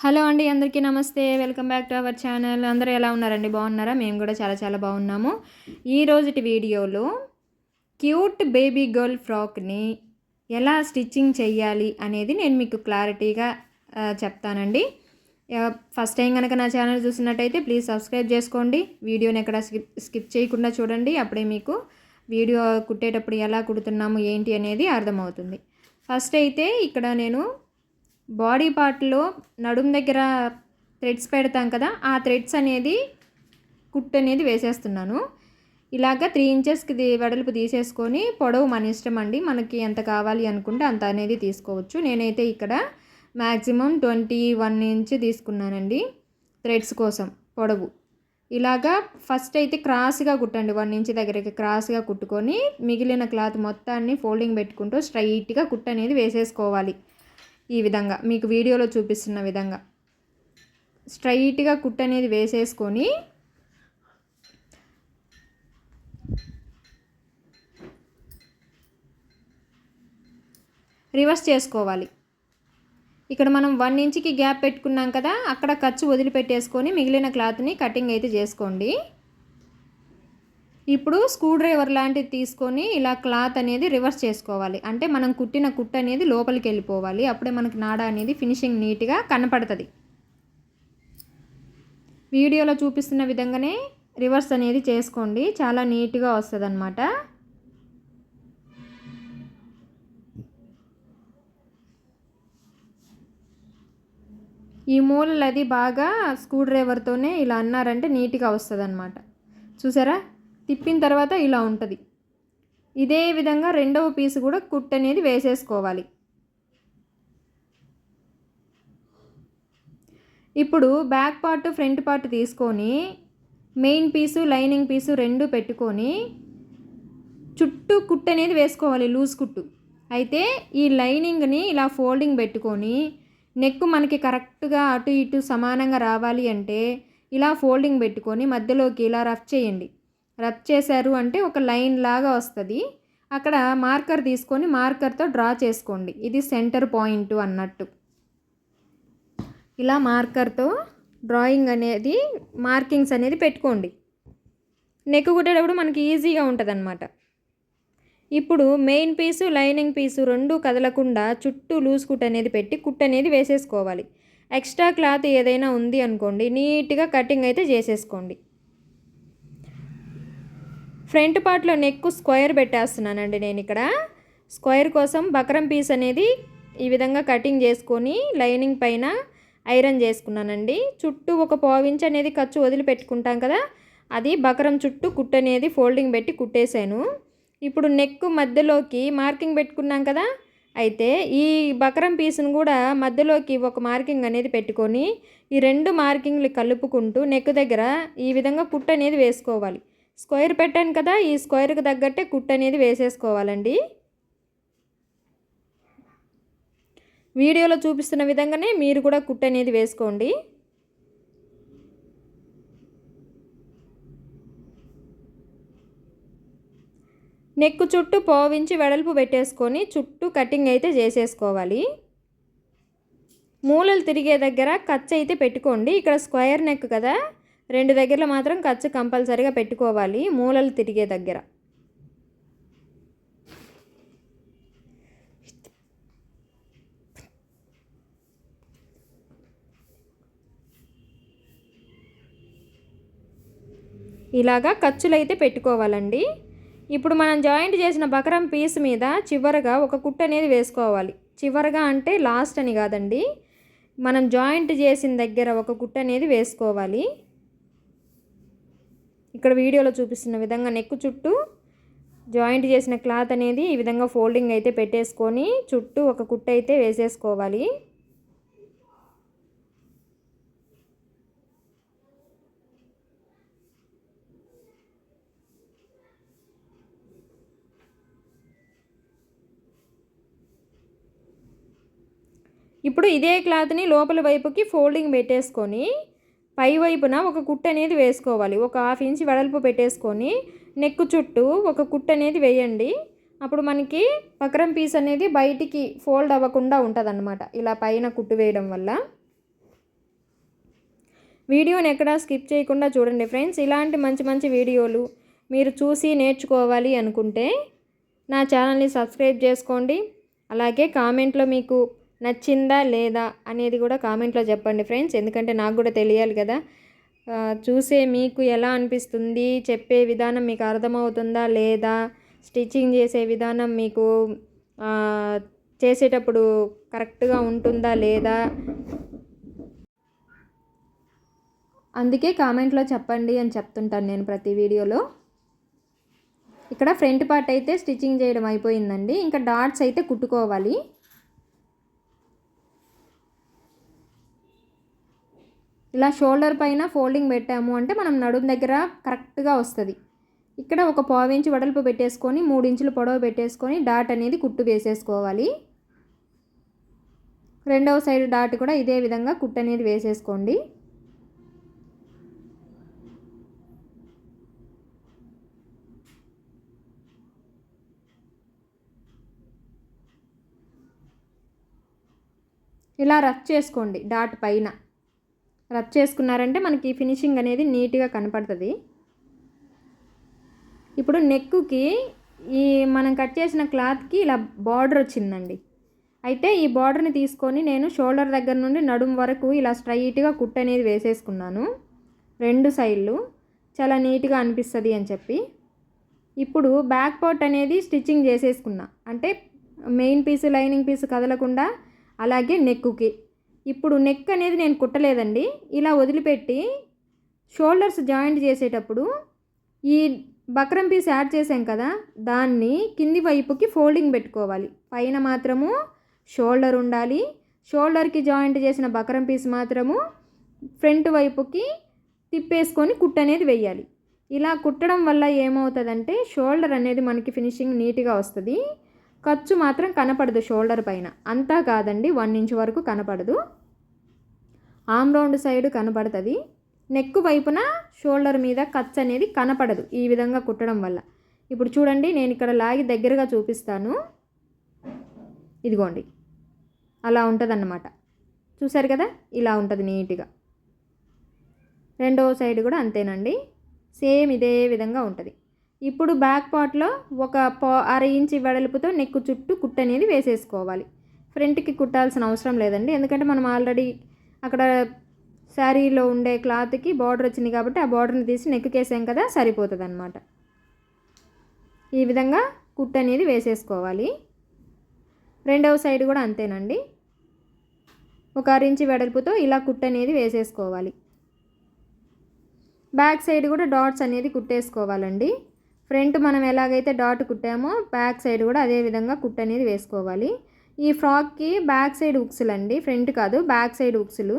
Hello అండి అందరికీ నమస్తే. Welcome back to our channel. అందరూ ఎలా ఉన్నారండి? బాగున్నారా? మేము కూడా చాలా చాలా బాగున్నాము. ఈ రోజుటి వీడియోలో క్యూట్ బేబీ గర్ల్ ఫ్రాక్ని ఎలా స్టిచ్చింగ్ చేయాలి అనేది నేను మీకు క్లారిటీగా చెప్తానండి. ఫస్ట్ టైం కనుక నా ఛానల్ చూసినట్టయితే ప్లీజ్ సబ్స్క్రైబ్ చేసుకోండి. వీడియోని ఎక్కడ స్కిప్ స్కిప్ చేయకుండా చూడండి. అప్పుడే మీకు వీడియో కుట్టేటప్పుడు ఎలా కుడుతున్నాము ఏంటి అనేది అర్థమవుతుంది. ఫస్ట్ అయితే ఇక్కడ నేను బాడీ పార్ట్లో నడుం దగ్గర థ్రెడ్స్ పెడతాం కదా ఆ థ్రెడ్స్ అనేది కుట్ అనేది వేసేస్తున్నాను. ఇలాగ త్రీ ఇంచెస్కి వెడల్పు తీసేసుకొని పొడవు మన ఇష్టం అండి. మనకి ఎంత కావాలి అనుకుంటే అంత అనేది తీసుకోవచ్చు. నేనైతే ఇక్కడ మ్యాక్సిమం ట్వంటీ వన్ ఇంచ్ తీసుకున్నానండి థ్రెడ్స్ కోసం పొడవు. ఇలాగా ఫస్ట్ అయితే క్రాస్గా కుట్టండి వన్ ఇంచ్ దగ్గరికి క్రాస్గా కుట్టుకొని మిగిలిన క్లాత్ మొత్తాన్ని ఫోల్డింగ్ పెట్టుకుంటూ స్ట్రైట్గా కుట్ అనేది వేసేసుకోవాలి. ఈ విధంగా మీకు వీడియోలో చూపిస్తున్న విధంగా. స్ట్రైట్గా కుట్ అనేది వేసేసుకొని రివర్స్ చేసుకోవాలి. ఇక్కడ మనం వన్ ఇంచ్కి గ్యాప్ పెట్టుకున్నాం కదా అక్కడ ఖర్చు వదిలిపెట్టేసుకొని మిగిలిన క్లాత్ని కటింగ్ అయితే చేసుకోండి. ఇప్పుడు స్క్రూ డ్రైవర్ లాంటిది తీసుకొని ఇలా క్లాత్ అనేది రివర్స్ చేసుకోవాలి. అంటే మనం కుట్టిన కుట్టు అనేది లోపలికి వెళ్ళిపోవాలి. అప్పుడే మనకి నాడ అనేది ఫినిషింగ్ నీట్గా కనపడుతుంది. వీడియోలో చూపిస్తున్న విధంగానే రివర్స్ అనేది చేసుకోండి. చాలా నీట్గా వస్తుంది అన్నమాట ఈ మూలలు అది బాగా స్క్రూ డ్రైవర్తోనే ఇలా అన్నారంటే నీట్గా వస్తుంది అన్నమాట చూసారా? తిప్పిన తర్వాత ఇలా ఉంటుంది. ఇదే విధంగా రెండవ పీస్ కూడా కుట్ అనేది వేసేసుకోవాలి. ఇప్పుడు బ్యాక్ పార్ట్ ఫ్రంట్ పార్ట్ తీసుకొని మెయిన్ పీసు లైనింగ్ పీసు రెండు పెట్టుకొని చుట్టూ కుట్టు అనేది వేసుకోవాలి లూజ్ కుట్టు. అయితే ఈ లైనింగ్ని ఇలా ఫోల్డింగ్ పెట్టుకొని నెక్ మనకి కరెక్ట్గా అటు ఇటు సమానంగా రావాలి అంటే ఇలా ఫోల్డింగ్ పెట్టుకొని మధ్యలోకి ఇలా రఫ్ చేయండి. రబ్ చేశారు అంటే ఒక లైన్ లాగా వస్తుంది. అక్కడ మార్కర్ తీసుకొని మార్కర్తో డ్రా చేసుకోండి. ఇది సెంటర్ పాయింట్ అన్నట్టు. ఇలా మార్కర్తో డ్రాయింగ్ అనేది మార్కింగ్స్ అనేది పెట్టుకోండి. నెక్ కుట్టేటప్పుడు మనకి ఈజీగా ఉంటుంది ఇప్పుడు మెయిన్ పీసు లైనింగ్ పీసు రెండు కదలకుండా చుట్టూ లూజ్ కుట్ అనేది పెట్టి కుట్ అనేది వేసేసుకోవాలి. ఎక్స్ట్రా క్లాత్ ఏదైనా ఉంది అనుకోండి నీట్గా కటింగ్ అయితే చేసేసుకోండి. ఫ్రంట్ పార్ట్లో నెక్ స్క్వేర్ పెట్టేస్తున్నానండి నేను ఇక్కడ స్క్వేర్ కోసం బకరం పీస్ అనేది ఈ విధంగా కటింగ్ చేసుకొని లైనింగ్ పైన ఐరన్ చేసుకున్నానండి. చుట్టూ ఒక పావించ్ అనేది ఖర్చు వదిలిపెట్టుకుంటాం కదా అది బకరం చుట్టూ కుట్టు అనేది ఫోల్డింగ్ పెట్టి కుట్టేశాను. ఇప్పుడు నెక్ మధ్యలోకి మార్కింగ్ పెట్టుకున్నాం కదా అయితే ఈ బకరం పీస్ను కూడా మధ్యలోకి ఒక మార్కింగ్ అనేది పెట్టుకొని ఈ రెండు మార్కింగ్లు కలుపుకుంటూ నెక్ దగ్గర ఈ విధంగా కుట్టు అనేది వేసుకోవాలి. స్క్వేర్ పెట్టాను కదా ఈ స్క్వేర్కి తగ్గట్టే కుట్ అనేది వేసేసుకోవాలండి. వీడియోలో చూపిస్తున్న విధంగానే మీరు కూడా కుట్ అనేది వేసుకోండి. నెక్ చుట్టూ పోవించి వెడల్పు పెట్టేసుకొని చుట్టూ కటింగ్ అయితే చేసేసుకోవాలి. మూలలు తిరిగే దగ్గర ఖర్చు అయితే పెట్టుకోండి. ఇక్కడ స్క్వేర్ నెక్ కదా రెండు దగ్గరలో మాత్రం ఖర్చు కంపల్సరీగా పెట్టుకోవాలి. మూలలు తిరిగే దగ్గర. ఇలాగా ఖర్చులైతే పెట్టుకోవాలండి. ఇప్పుడు మనం జాయింట్ చేసిన బకరం పీస్ మీద చివరగా ఒక కుట్ అనేది వేసుకోవాలి. చివరగా అంటే లాస్ట్ అని కాదండి. మనం జాయింట్ చేసిన దగ్గర ఒక కుట్ అనేది వేసుకోవాలి. ఇక్కడ వీడియోలో చూపిస్తున్న విధంగా నెక్ చుట్టూ జాయింట్ చేసిన క్లాత్ అనేది ఈ విధంగా ఫోల్డింగ్ అయితే పెట్టేసుకొని చుట్టూ ఒక కుట్టు అయితే వేసేసుకోవాలి. ఇప్పుడు ఇదే క్లాత్ని లోపల వైపుకి ఫోల్డింగ్ పెట్టేసుకొని పై వైపున ఒక కుట్టు అనేది వేసుకోవాలి. ఒక హాఫ్ ఇంచ్ వెడల్పు పెట్టేసుకొని నెక్ చుట్టూ ఒక కుట్టు అనేది వేయండి. అప్పుడు మనకి పకరం పీస్ అనేది బయటికి ఫోల్డ్ అవ్వకుండా ఉంటుంది ఇలా పైన కుట్టు వేయడం వల్ల. వీడియోని ఎక్కడా స్కిప్ చేయకుండా చూడండి ఫ్రెండ్స్. ఇలాంటి మంచి మంచి వీడియోలు మీరు చూసి నేర్చుకోవాలి అనుకుంటే నా ఛానల్ని సబ్స్క్రైబ్ చేసుకోండి. అలాగే కామెంట్లో మీకు నచ్చిందా లేదా అనేది కూడా కామెంట్లో చెప్పండి ఫ్రెండ్స్. ఎందుకంటే నాకు కూడా తెలియాలి కదా. చూసే మీకు ఎలా అనిపిస్తుంది? చెప్పే విధానం మీకు అర్థమవుతుందా లేదా? స్టిచ్చింగ్ చేసే విధానం మీకు చేసేటప్పుడు కరెక్ట్గా ఉంటుందా లేదా? అందుకే కామెంట్లో చెప్పండి అని చెప్తుంటాను నేను ప్రతి వీడియోలో. ఇక్కడ ఫ్రంట్ పార్ట్ అయితే స్టిచ్చింగ్ చేయడం అయిపోయిందండి. ఇంకా డాట్స్ అయితే కుట్టుకోవాలి. ఇలా షోల్డర్ పైన ఫోల్డింగ్ పెట్టాము అంటే మనం నడుము దగ్గర కరెక్ట్గా వస్తుంది. ఇక్కడ ఒక పావు ఇంచు పెట్టేసుకొని మూడు ఇంచులు పొడవు పెట్టేసుకొని డాట్ అనేది కుట్టు వేసేసుకోవాలి. రెండవ సైడ్ డాట్ కూడా ఇదే విధంగా కుట్టు అనేది వేసేసుకోండి. ఇలా రఫ్ చేసుకోండి డాట్ పైన. రబ్ చేసుకున్నారంటే మనకి ఫినిషింగ్ అనేది నీట్గా కనపడుతుంది. ఇప్పుడు నెక్కుకి ఈ మనం కట్ చేసిన క్లాత్కి ఇలా బార్డర్ వచ్చిందండి. అయితే ఈ బార్డర్ని తీసుకొని నేను షోల్డర్ దగ్గర నుండి నడుం వరకు ఇలా స్ట్రైట్గా కుట్ అనేది వేసేసుకున్నాను. రెండు సైడ్లు చాలా నీట్గా అనిపిస్తుంది అని చెప్పి. ఇప్పుడు బ్యాక్ పార్ట్ అనేది స్టిచ్చింగ్ చేసేసుకున్నా. అంటే మెయిన్ పీస్ లైనింగ్ పీస్ కదలకుండా అలాగే నెక్కుకి. ఇప్పుడు నెక్ అనేది నేను కుట్టలేదండి. ఇలా వదిలిపెట్టి షోల్డర్స్ జాయింట్ చేసేటప్పుడు ఈ బక్రం పీస్ యాడ్ చేసాం కదా దాన్ని కింది వైపుకి ఫోల్డింగ్ పెట్టుకోవాలి. పైన మాత్రము షోల్డర్ ఉండాలి. షోల్డర్కి జాయింట్ చేసిన బక్రం పీస్ మాత్రము ఫ్రంట్ వైపుకి తిప్పేసుకొని కుట్ అనేది వెయ్యాలి ఇలా కుట్టడం వల్ల ఏమవుతుందంటే షోల్డర్ అనేది మనకి ఫినిషింగ్ నీట్గా వస్తుంది. ఖర్చు మాత్రం కనపడదు షోల్డర్ పైన. అంతా కాదండి వన్ ఇంచ్ వరకు కనపడదు. ఆమ్ రౌండ్ సైడ్ కనపడుతుంది. నెక్ వైపున షోల్డర్ మీద ఖర్చు అనేది కనపడదు ఈ విధంగా కుట్టడం వల్ల. ఇప్పుడు చూడండి నేను ఇక్కడ లాగి దగ్గరగా చూపిస్తాను. ఇదిగోండి. అలా ఉంటుందన్నమాట. చూసారు కదా? ఇలా ఉంటుంది నీట్గా. రెండవ సైడ్ కూడా అంతేనండి. సేమ్ ఇదే విధంగా ఉంటుంది. ఇప్పుడు బ్యాక్ పార్ట్లో ఒక పా అర ఇంచి వెడల్పుతో నెక్ చుట్టూ కుట్టు అనేది వేసేసుకోవాలి. ఫ్రంట్కి కుట్టాల్సిన అవసరం లేదండి. ఎందుకంటే మనం ఆల్రెడీ అక్కడ శారీలో ఉండే క్లాత్కి బార్డర్ వచ్చింది కాబట్టి ఆ బార్డర్ని తీసి నెక్కేసాం కదా సరిపోతుంది అనమాట ఈ విధంగా కుట్టు అనేది వేసేసుకోవాలి. రెండవ సైడ్ కూడా అంతేనండి. ఒక అరించి వెడల్పుతో ఇలా కుట్టు అనేది వేసేసుకోవాలి. బ్యాక్ సైడ్ కూడా డాట్స్ అనేది కుట్టేసుకోవాలండి. ఫ్రంట్ మనం ఎలాగైతే డాట్ కుట్టామో బ్యాక్ సైడ్ కూడా అదే విధంగా కుట్టు అనేది వేసుకోవాలి. ఈ ఫ్రాక్కి బ్యాక్ సైడ్ ఉక్సులు అండి ఫ్రంట్ కాదు బ్యాక్ సైడ్ ఉక్సులు.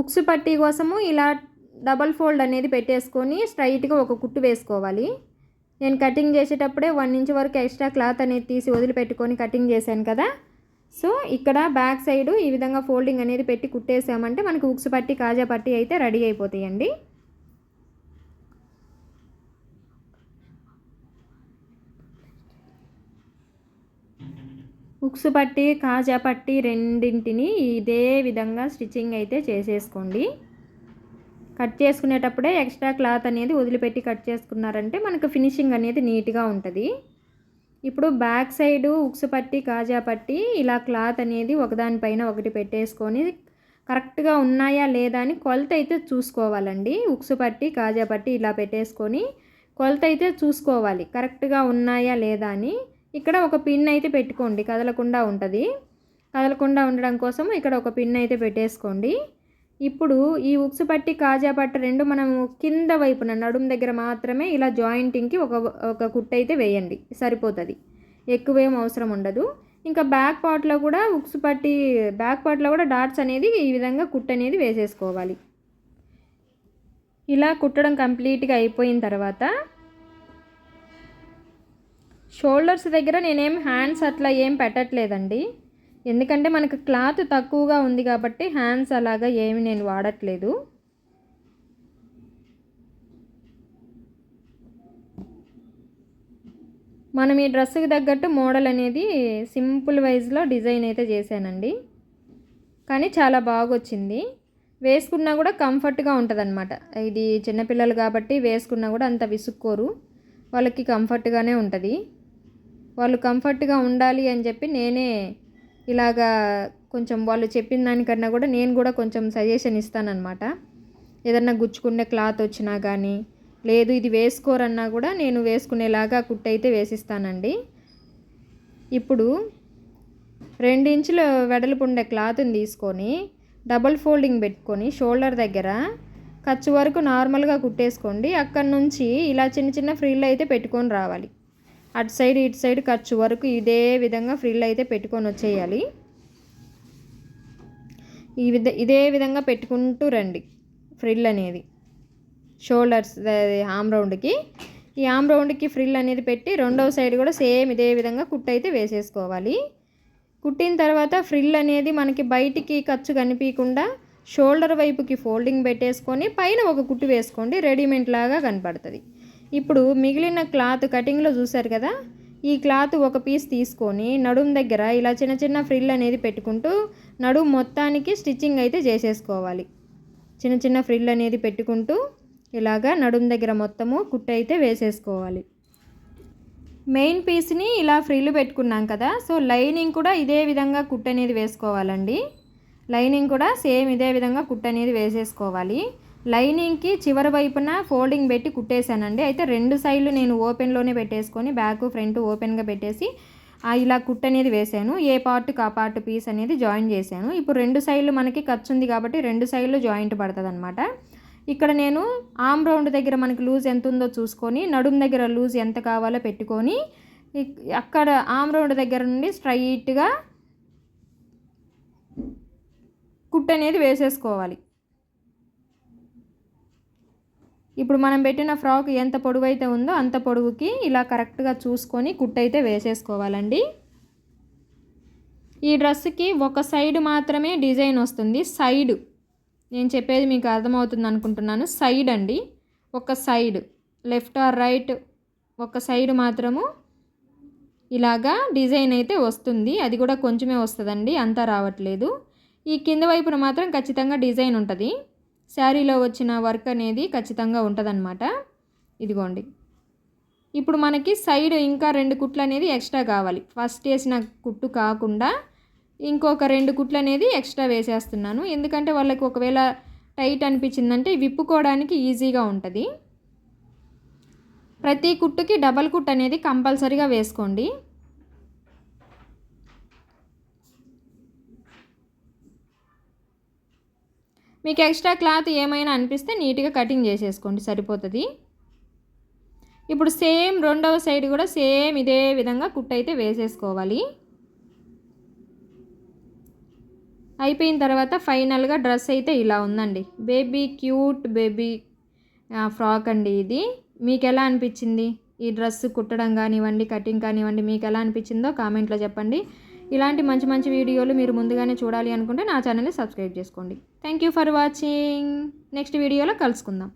ఉక్సు పట్టీ కోసము ఇలా డబల్ ఫోల్డ్ అనేది పెట్టేసుకొని స్ట్రైట్గా ఒక కుట్టు వేసుకోవాలి. నేను కటింగ్ చేసేటప్పుడే వన్ ఇంచ్ వరకు ఎక్స్ట్రా క్లాత్ అనేది తీసి వదిలిపెట్టుకొని కటింగ్ చేశాను కదా. సో ఇక్కడ బ్యాక్ సైడ్ ఈ విధంగా ఫోల్డింగ్ అనేది పెట్టి కుట్టేసామంటే మనకి ఉక్స్ పట్టి కాజా పట్టి అయితే రెడీ అయిపోతాయండి. ఉక్స్ పట్టి కాజా పట్టి రెండింటిని ఇదే విధంగా స్టిచ్చింగ్ అయితే చేసేసుకోండి. కట్ చేసుకునేటప్పుడే ఎక్స్ట్రా క్లాత్ అనేది వదిలిపెట్టి కట్ చేసుకున్నారంటే మనకు ఫినిషింగ్ అనేది నీట్గా ఉంటుంది. ఇప్పుడు బ్యాక్ సైడ్ ఉక్సు పట్టి కాజా పట్టి ఇలా క్లాత్ అనేది ఒకదానిపైన ఒకటి పెట్టేసుకొని కరెక్ట్గా ఉన్నాయా లేదా అని కొలత అయితే చూసుకోవాలండి. ఉక్సు పట్టి కాజా పట్టి ఇలా పెట్టేసుకొని కొలత అయితే చూసుకోవాలి. కరెక్ట్గా ఉన్నాయా లేదా అని. ఇక్కడ ఒక పిన్ అయితే పెట్టుకోండి. కదలకుండా ఉంటుంది. కదలకుండా ఉండడం కోసం ఇక్కడ ఒక పిన్ అయితే పెట్టేసుకోండి. ఇప్పుడు ఈ ఉక్సు పట్టి కాజా పట్ట రెండు మనము కింద వైపున నడుము దగ్గర మాత్రమే ఇలా జాయింటింగ్కి ఒక ఒక కుట్ట అయితే వేయండి. సరిపోతుంది. ఎక్కువేం అవసరం ఉండదు. ఇంకా బ్యాక్ పార్ట్లో కూడా ఉక్స్ పట్టి బ్యాక్ పార్ట్లో కూడా డాట్స్ అనేది ఈ విధంగా కుట్ట అనేది వేసేసుకోవాలి. ఇలా కుట్టడం కంప్లీట్గా అయిపోయిన తర్వాత షోల్డర్స్ దగ్గర నేనేం హ్యాండ్స్ అట్లా ఏం పెట్టట్లేదండి. ఎందుకంటే మనకు క్లాత్ తక్కువగా ఉంది కాబట్టి హ్యాండ్స్ అలాగా ఏమి నేను వాడట్లేదు. మనం ఈ డ్రెస్సుకి తగ్గట్టు మోడల్ అనేది సింపుల్ వైజ్లో డిజైన్ అయితే చేశానండి. కానీ చాలా బాగా వచ్చింది వేసుకున్నా కూడా కంఫర్ట్గా ఉంటుంది అనమాట ఇది చిన్నపిల్లలు కాబట్టి వేసుకున్నా కూడా అంత విసుక్కోరు. వాళ్ళకి కంఫర్ట్గానే ఉంటుంది. వాళ్ళు కంఫర్ట్గా ఉండాలి అని చెప్పి నేనే ఇలాగా కొంచెం వాళ్ళు చెప్పిన దానికన్నా కూడా నేను కూడా కొంచెం సజెషన్ ఇస్తానన్నమాట. ఏదన్నా గుచ్చుకునే క్లాత్ వచ్చినా కానీ లేదు ఇది వేసుకోరన్నా కూడా నేను వేసుకునేలాగా కుట్టయితే వేసిస్తానండి. ఇప్పుడు రెండించుల వెడల్పు ఉండే క్లాత్ని తీసుకొని డబల్ ఫోల్డింగ్ పెట్టుకొని షోల్డర్ దగ్గర ఖర్చు వరకు నార్మల్గా కుట్టేసుకోండి. అక్కడి నుంచి ఇలా చిన్న చిన్న ఫ్రిల్ అయితే పెట్టుకొని రావాలి. అటు సైడ్ ఇటు సైడ్ ఖర్చు వరకు ఇదే విధంగా ఫ్రిల్ అయితే పెట్టుకొని వచ్చేయాలి. ఈ విధ ఇదే విధంగా పెట్టుకుంటూ రండి ఫ్రిల్ అనేది. షోల్డర్స్ ఆమ్ రౌండ్కి. ఈ ఆమ్ రౌండ్కి ఫ్రిల్ అనేది పెట్టి రెండవ సైడ్ కూడా సేమ్ ఇదే విధంగా కుట్టు అయితే వేసేసుకోవాలి. కుట్టిన తర్వాత ఫ్రిల్ అనేది మనకి బయటికి ఖర్చు కనిపించకుండా షోల్డర్ వైపుకి ఫోల్డింగ్ పెట్టేసుకొని పైన ఒక కుట్టు వేసుకోండి. రెడీమేడ్ లాగా కనపడుతుంది. ఇప్పుడు మిగిలిన క్లాత్ కటింగ్లో చూశారు కదా ఈ క్లాత్ ఒక పీస్ తీసుకొని నడుం దగ్గర ఇలా చిన్న చిన్న ఫ్రిల్ అనేది పెట్టుకుంటూ నడుం మొత్తానికి స్టిచ్చింగ్ అయితే చేసేసుకోవాలి. చిన్న చిన్న ఫ్రిల్ అనేది పెట్టుకుంటూ ఇలాగా నడుం దగ్గర మొత్తము కుట్ట అయితే వేసేసుకోవాలి. మెయిన్ పీస్ని ఇలా ఫ్రిల్ పెట్టుకున్నాం కదా సో లైనింగ్ కూడా ఇదే విధంగా కుట్ట అనేది వేసుకోవాలండి. లైనింగ్ కూడా సేమ్ ఇదే విధంగా కుట్ట అనేది వేసేసుకోవాలి. లైనింగ్కి చివరి వైపున ఫోల్డింగ్ పెట్టి కుట్టేశానండి. అయితే రెండు సైడ్లు నేను ఓపెన్లోనే పెట్టేసుకొని బ్యాక్ ఫ్రంట్ ఓపెన్గా పెట్టేసి ఇలా కుట్ అనేది వేసాను ఏ పార్ట్కి ఆ పార్ట్ పీస్ అనేది జాయిన్ చేశాను. ఇప్పుడు రెండు సైడ్లు మనకి ఖర్చు ఉంది కాబట్టి రెండు సైడ్లు జాయింట్ పడుతుంది అనమాట ఇక్కడ నేను ఆమ్ రౌండ్ దగ్గర మనకి లూజ్ ఎంత ఉందో చూసుకొని నడుం దగ్గర లూజ్ ఎంత కావాలో పెట్టుకొని అక్కడ ఆమ్ రౌండ్ దగ్గర నుండి స్ట్రైట్గా కుట్ అనేది వేసేసుకోవాలి. ఇప్పుడు మనం పెట్టిన ఫ్రాక్ ఎంత పొడవు అయితే ఉందో అంత పొడవుకి ఇలా కరెక్ట్గా చూసుకొని కుట్టయితే వేసేసుకోవాలండి. ఈ డ్రెస్కి ఒక సైడ్ మాత్రమే డిజైన్ వస్తుంది. సైడ్. నేను చెప్పేది మీకు అర్థమవుతుంది అనుకుంటున్నాను. సైడ్ అండి. ఒక సైడ్. Left or right. ఒక సైడ్ మాత్రము ఇలాగా డిజైన్ అయితే వస్తుంది. అది కూడా కొంచెమే వస్తుందండి. అంతా రావట్లేదు. ఈ కింద వైపున మాత్రం ఖచ్చితంగా డిజైన్ ఉంటుంది. శారీలో వచ్చిన వర్క్ అనేది ఖచ్చితంగా ఉంటుందన్నమాట. ఇదిగోండి. ఇప్పుడు మనకి సైడ్ ఇంకా రెండు కుట్లు అనేది ఎక్స్ట్రా కావాలి. ఫస్ట్ వేసిన కుట్టు కాకుండా ఇంకొక రెండు కుట్లు అనేది ఎక్స్ట్రా వేసేస్తున్నాను. ఎందుకంటే వాళ్ళకి ఒకవేళ టైట్ అనిపించిందంటే విప్పుకోవడానికి ఈజీగా ఉంటుంది. ప్రతి కుట్టుకి డబల్ కుట్ అనేది కంపల్సరీగా వేసుకోండి. మీకు ఎక్స్ట్రా క్లాత్ ఏమైనా అనిపిస్తే నీట్గా కటింగ్ చేసేసుకోండి సరిపోతుంది. ఇప్పుడు సేమ్ రెండవ సైడ్ కూడా సేమ్ ఇదే విధంగా కుట్ అయితే వేసేసుకోవాలి. అయిపోయిన తర్వాత ఫైనల్గా డ్రెస్ అయితే ఇలా ఉందండి. బేబీ క్యూట్ బేబీ ఫ్రాక్ అండి ఇది. మీకు ఎలా అనిపించింది? ఈ డ్రెస్ కుట్టడం కానివ్వండి కటింగ్ కానివ్వండి మీకు ఎలా అనిపించిందో కామెంట్లో చెప్పండి. ఇలాంటి మంచి మంచి వీడియోలు మీరు ముందుగానే చూడాలి అనుకుంటే నా ఛానల్ని సబ్స్క్రైబ్ చేసుకోండి. Thank you for watching next వీడియోలో కలుసుకుందాం.